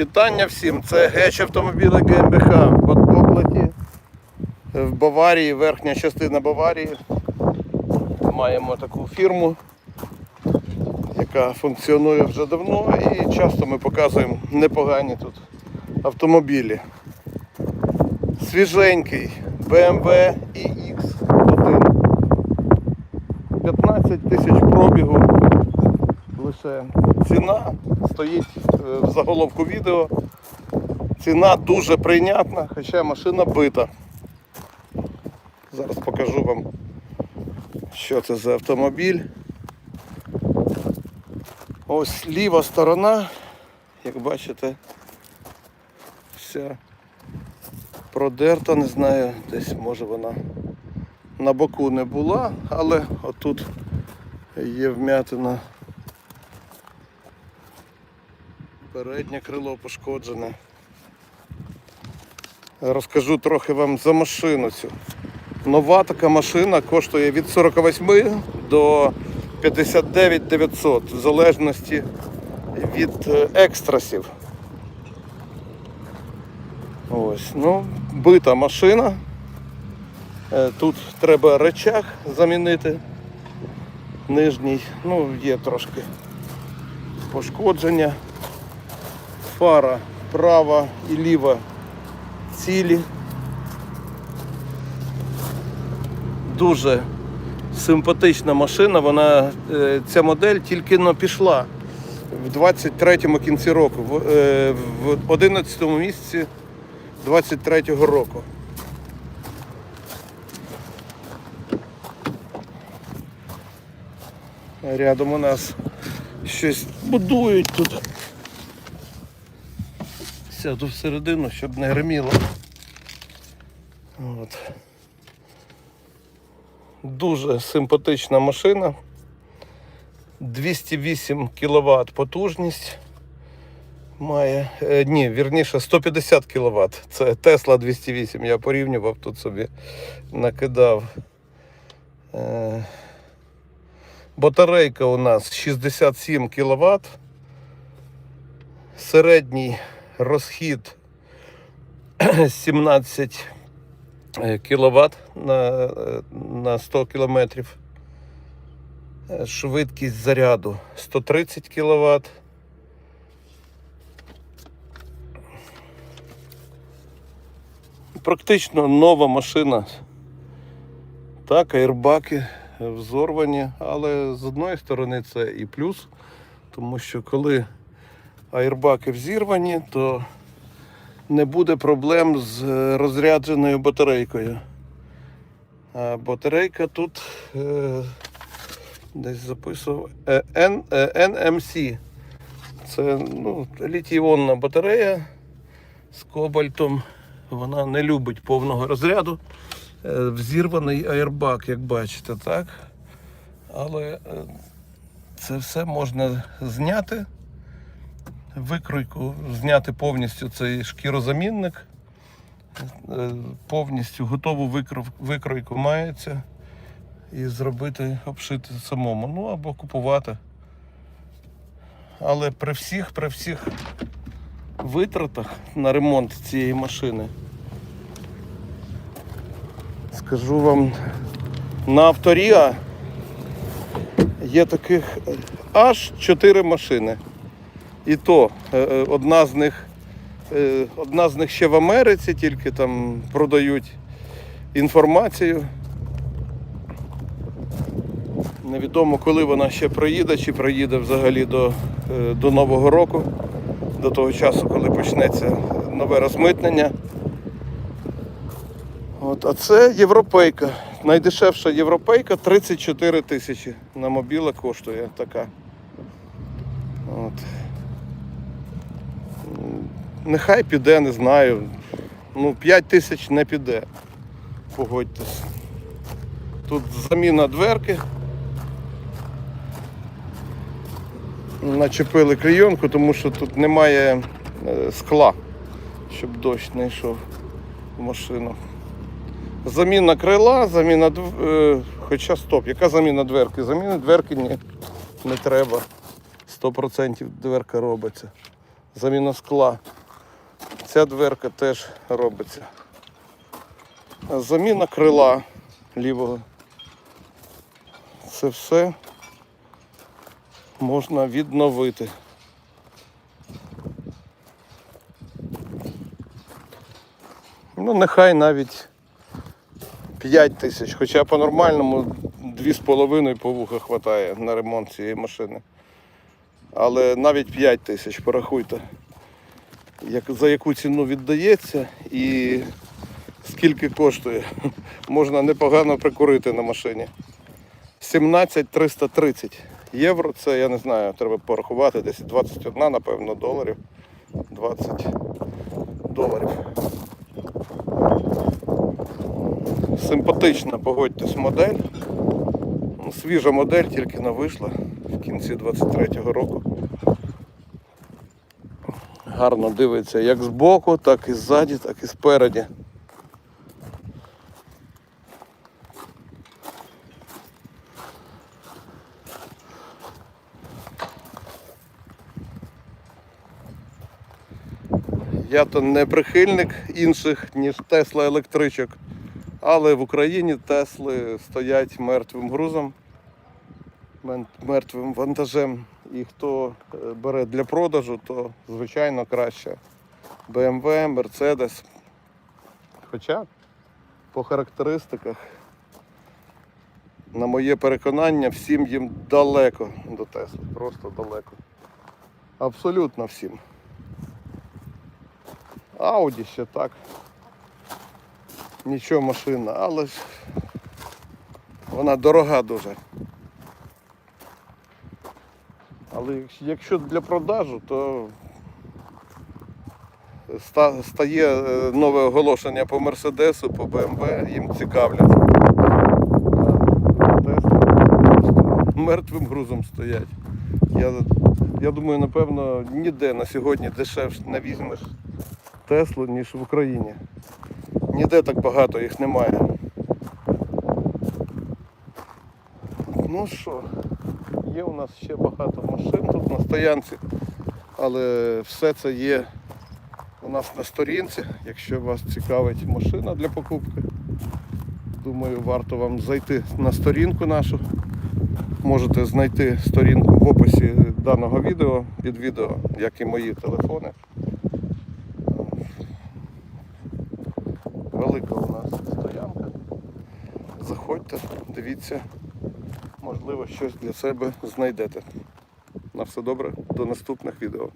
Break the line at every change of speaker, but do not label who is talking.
Вітання всім! Це геч автомобіли ГМБХ в Окоплаті, в Баварії, верхня частина Баварії. Маємо таку фірму, яка функціонує вже давно і часто ми показуємо непогані тут автомобілі. Свіженький BMW iX1. 15 тисяч пробігу лише ціна стоїть е, в заголовку відео. Ціна дуже прийнятна, хоча машина бита. Зараз покажу вам, що це за автомобіль. Ось ліва сторона, як бачите, вся продерта, не знаю, десь може вона на боку не була, але отут є вмятина. Переднє крило пошкоджене. Розкажу трохи вам за машину цю. Нова така машина коштує від 48 до 59 900 в залежності від е, екстрасів. Ось, ну, бита машина. Е, Тут треба речах замінити. Нижній, ну, є трошки пошкодження. Фара права і ліва цілі. Дуже симпатична машина. Вона, е, ця модель тільки но пішла в 23-му кінці року, в, е, 11-му місяці 23-го року. Рядом у нас щось будують тут. Сяду всередину, щоб не гриміло. От. Дуже симпатична машина. 208 кВт потужність. Має. Е, ні, вірніше 150 кВт. Це Tesla 208. Я порівнював тут собі накидав. Е, батарейка у нас 67 кВт. Середній розхід 17 кВт на, е, на 100 км. Швидкість заряду 130 кВт. Практично нова машина. Так, аербаки взорвані, але з одної сторони це і плюс, тому що коли аербаки взірвані, то не буде проблем з е, розрядженою батарейкою. А батарейка тут е, десь записував е, N, е, NMC. Це ну, літій-іонна батарея з кобальтом. Вона не любить повного розряду. Е, Взірваний аербак, як бачите, так? Але е, це все можна зняти викройку, зняти повністю цей шкірозамінник. Е, Повністю готову викройку мається і зробити, обшити самому. Ну або купувати. Але при всіх, при всіх витратах на ремонт цієї машини, скажу вам, на авторіа є таких аж 4 машини. І то е, е, одна з них е, одна з них ще в Америці, тільки там продають інформацію. Невідомо, коли вона ще проїде, чи проїде взагалі до, до Нового року, до того часу, коли почнеться нове розмитнення. От, а це європейка. Найдешевша європейка 34 тисячі. На мобіла коштує така. От. Нехай піде, не знаю. Ну, 5 тисяч не піде. Погодьтесь. Тут заміна дверки. Начепили клейонку, тому що тут немає е, скла, щоб дощ не йшов в машину. Заміна крила, заміна дв- е, хоча стоп, яка заміна дверки? Заміни дверки ні, не треба. 100% дверка робиться. заміна скла. Ця дверка теж робиться. Заміна крила лівого. Це все можна відновити. Ну, нехай навіть 5 тисяч, хоча по-нормальному 2,5 по вуха вистачає на ремонт цієї машини. Але навіть 5 тисяч, порахуйте, як, за яку ціну віддається і скільки коштує. Можна непогано прикурити на машині. 17 330 євро, це я не знаю, треба порахувати, десь 21, напевно, доларів. 20 доларів. Симпатична, погодьтесь, модель. Свіжа модель, тільки не вийшла в кінці 23-го року. Гарно дивиться як збоку, так і ззаді, так і спереді. Я то не прихильник інших, ніж Тесла електричок, але в Україні Тесли стоять мертвим грузом, мертвим вантажем. І хто е, бере для продажу, то звичайно краще BMW, Mercedes. Хоча по характеристиках, на моє переконання, всім їм далеко до Тесли. Просто далеко. Абсолютно всім. Ауді ще так. Нічого машина, але ж вона дорога дуже. Але якщо- для продажу, то стає е, нове оголошення по Мерседесу, по БМВ, їм цікавлять. А мертвим грузом стоять. Я, я думаю, напевно, ніде на сьогодні дешевше не візьмеш Теслу, ніж в Україні. Ніде так багато їх немає. Ну що, є у нас ще багато машин тут на стоянці, але все це є у нас на сторінці. Якщо вас цікавить машина для покупки, думаю, варто вам зайти на сторінку нашу. Можете знайти сторінку в описі даного відео під відео, як і мої телефони. Велика у нас стоянка. Заходьте, дивіться, можливо, щось для себе знайдете. На все добре, до наступних відео.